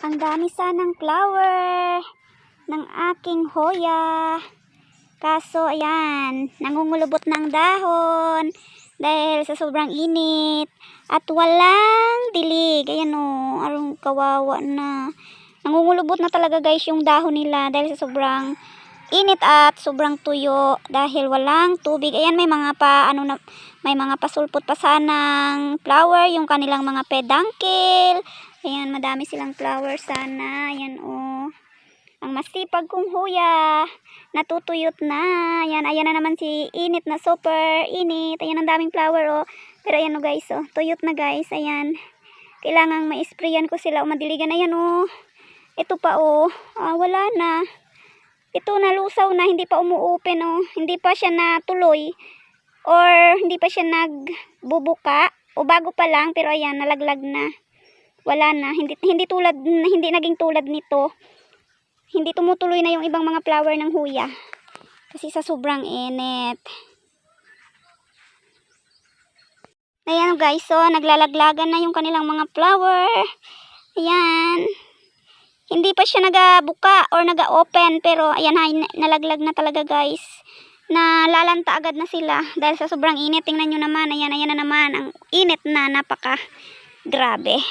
Ang dami sanang flower ng aking hoya. Kaso, ayan, nangungulubot ng dahon dahil sa sobrang init. At walang dilig. Ayan o, arong kawawa na. Nangungulubot na talaga guys yung dahon nila dahil sa sobrang init at sobrang tuyo dahil walang tubig. Ayan, may mga pa, ano na, may mga pasulpot pa sanang flower, yung kanilang mga pedangkil. Ayan, madami silang flower sana. Ayan, oh. Ang masipag kong huya. Natutuyot na. Ayan, ayan na naman si init na super init. Ayan, ang daming flower, oh. Pero ayan, oh, guys, oh. Tuyot na, guys. Ayan. Kailangang ma-sprayan ko sila o madiligan. Ayan, oh. Ito pa, oh. Ah, wala na. Ito, nalusaw na. Hindi pa umuopen, oh. Hindi pa siya natuloy. Or, hindi pa siya nagbubuka. O bago pa lang, pero ayan, nalaglag na wala na. Hindi hindi tulad hindi naging tulad nito. Hindi tumutuloy na yung ibang mga flower ng huya. Kasi sa sobrang init. Ayan guys so naglalaglagan na yung kanilang mga flower. Ayan. Hindi pa siya nagabuka or naga-open pero ayan ha, nalaglag na talaga guys. Na lalanta agad na sila dahil sa sobrang init. Tingnan nyo naman. Ayan ayan na naman. Ang init na napaka grabe